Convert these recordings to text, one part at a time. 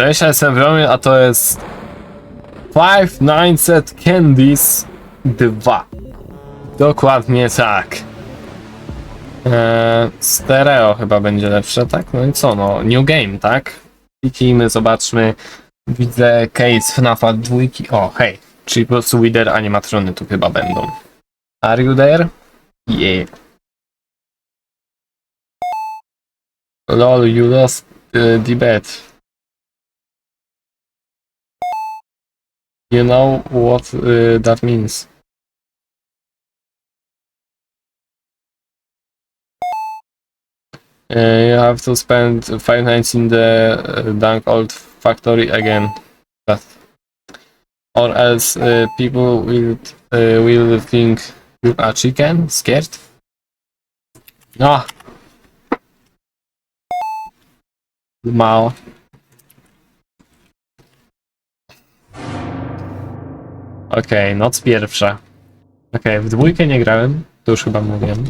Cześć, ja jestem Romy, a to jest Five Nights Candies 2. Dokładnie tak. Eee, stereo chyba będzie lepsze, tak? No i co, no, new game, tak? Kliknijmy, zobaczmy. Widzę case FNAFa dwójki. O, hej. Czyli po prostu Wither animatrony tu chyba będą. Are you there? Yeah. Lol, you lost uh, the bet. You know what uh, that means. Uh, you have to spend five nights in the uh, Dunk Old Factory again. But, or else uh, people will uh, will think you are chicken scared. No. Mało. Okej, noc pierwsza. Okej, w dwójkę nie grałem, to już chyba mówiłem.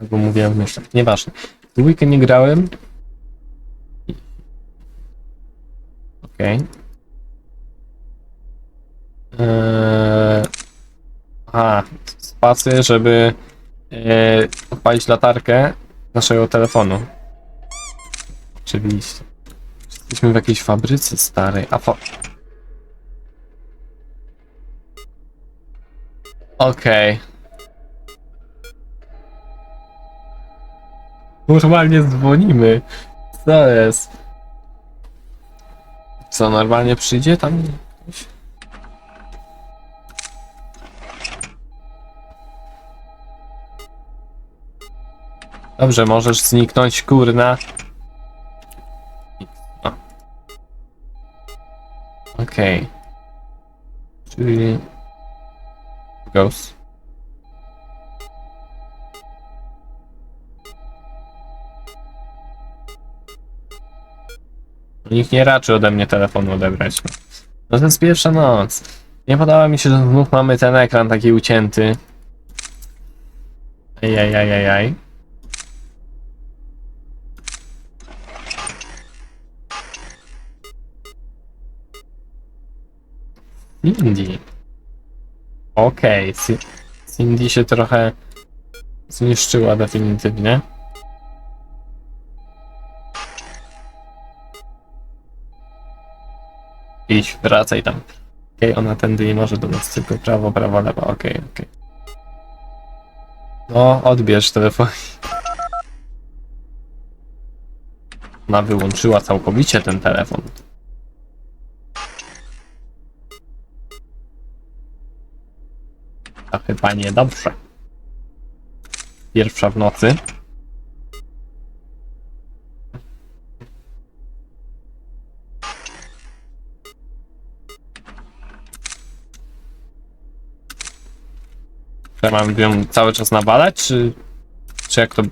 Albo mówiłem w myślach, nieważne. W dwójkę nie grałem. Okej. Eee... Aha, spację, żeby eee, odpalić latarkę naszego telefonu. Oczywiście. Jesteśmy w jakiejś fabryce starej, a fa... Okej. Normalnie dzwonimy. Co jest? Co, normalnie przyjdzie tam? Dobrze, możesz zniknąć, kurna. O. Okej. Czyli... Ghost. Nikt nie raczy ode mnie telefonu odebrać. No to jest pierwsza noc. Nie podoba mi się, że znów mamy ten ekran taki ucięty. Ejajajajaj. Cindy. Okej, okay. Cindy się trochę zniszczyła definitywnie. Idź, wracaj tam. Okej, ona tędy nie może do nas, tylko prawo, prawo, lewo, okej, okej. No, odbierz telefon. Ona wyłączyła całkowicie ten telefon. To chyba niedobrze. Pierwsza w nocy. Ja mam ją cały czas nawalać, czy, czy jak to...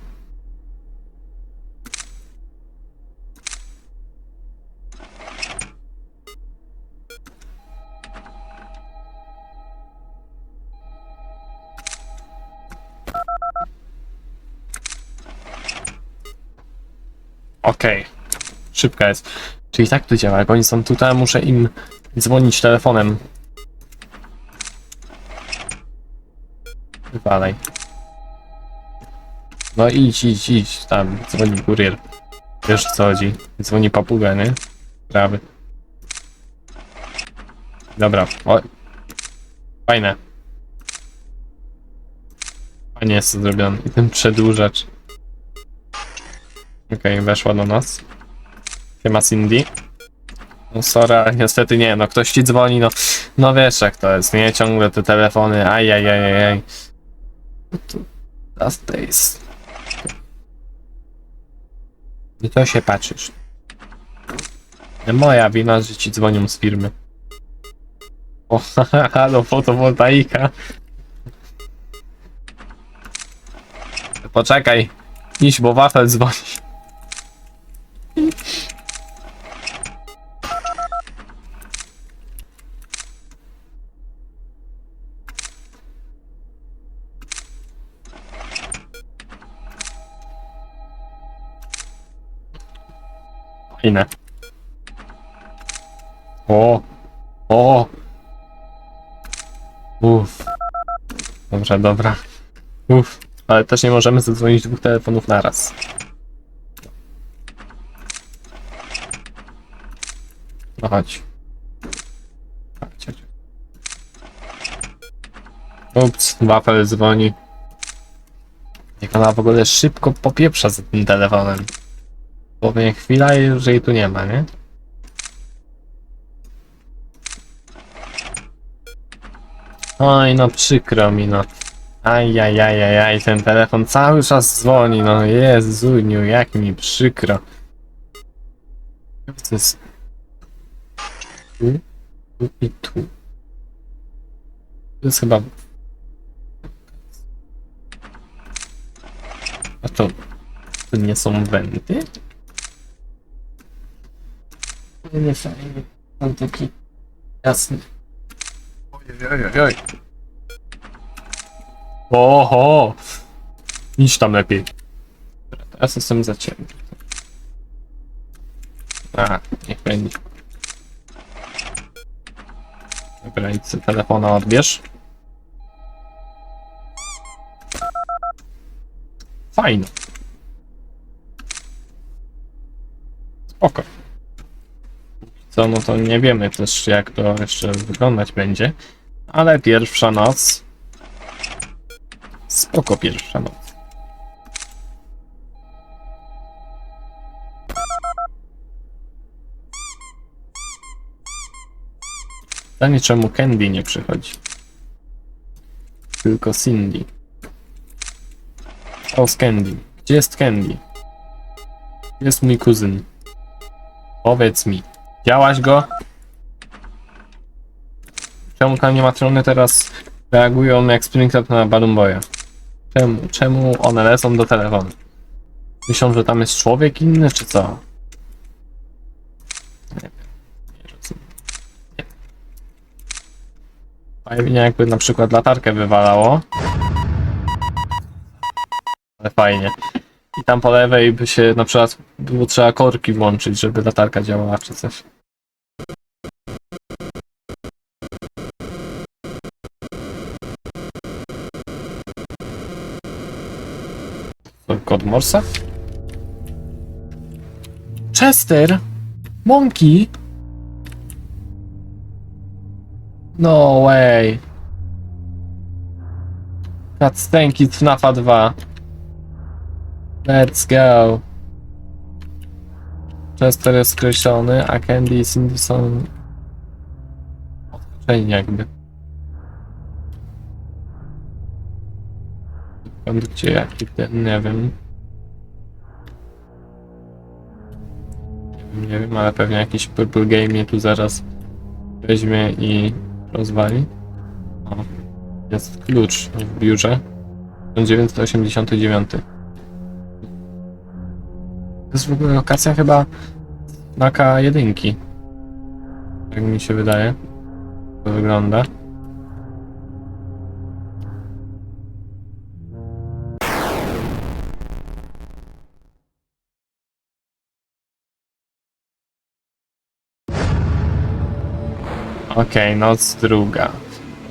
Okej. Szybka jest. Czyli tak to działa. Jak oni są tutaj, muszę im dzwonić telefonem. Wywalaj. No idź, idź, idź. Tam dzwoni kurier. Wiesz co chodzi. Dzwoni papuga, nie? Prawy. Dobra. O. Fajne. Fajnie jest to zrobione. I ten przedłużacz. Okej, weszła do nas. Siema Cindy. No sorry, niestety nie, no ktoś ci dzwoni, no, no wiesz jak to jest, nie? Ciągle te telefony, ajajajajaj. No last days. I to się patrzysz. Moja wina, że ci dzwonią z firmy. O, halo, fotowoltaika. Poczekaj, iść, bo wafel dzwoni. O! O! Uff. Dobra, dobra. Uff. Ale też nie możemy zadzwonić dwóch telefonów naraz. No chodź. Chodź, chodź. Ups, wafel dzwoni. Jak ona w ogóle szybko popieprza za tym telefonem. Powiem chwila i już jej tu nie ma, nie? Oj, no przykro mi, no. Ajajajajaj, ten telefon cały czas dzwoni, no Jezuniu, jak mi przykro. To jest... Tu, tu i tu. To jest chyba... A to... To nie są wenty? Nie, fajnie. Mam taki... Jasny. Oj, oj, oj, oj. Oho! Idź tam lepiej. Dobra, Teraz jestem za ciebie. A, niech będzie. Dobra, idź sobie telefona odbierz. Fajno. Spoko. Co, no to nie wiemy też jak to jeszcze wyglądać będzie. Ale pierwsza noc. Spoko pierwsza noc. Pytanie czemu Candy nie przychodzi. Tylko Cindy. O, z Candy. Gdzie jest Candy? Gdzie jest mój kuzyn? Powiedz mi. Widziałaś go? Czemu te animatrony teraz reagują jak Springtrap na Balloon Boya? Czemu, czemu one lecą do telefonu? Myślą, że tam jest człowiek inny, czy co? Nie wiem. Nie. Nie. Fajnie jakby na przykład latarkę wywalało. Ale fajnie. I tam po lewej by się na przykład było trzeba korki włączyć, żeby latarka działała, czy coś. Kod Morsa? Chester! Monkey! No way! Cutscenki z FNAFa 2. Let's go! Chester jest skreślony, a Candy i Cindy są... odhaczeni jakby. Skąd, gdzie, jaki ten, nie wiem. Nie wiem, ale pewnie jakiś Purple Game mnie tu zaraz weźmie i rozwali. O, jest klucz w biurze. 1989. To jest w ogóle lokacja chyba na K1. Tak mi się wydaje. To wygląda. Okej, noc druga.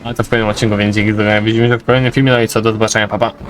Ale to w kolejnym odcinku, więc dzięki. Widzimy się w kolejnym filmie, no i co, do zobaczenia, papa. Pa.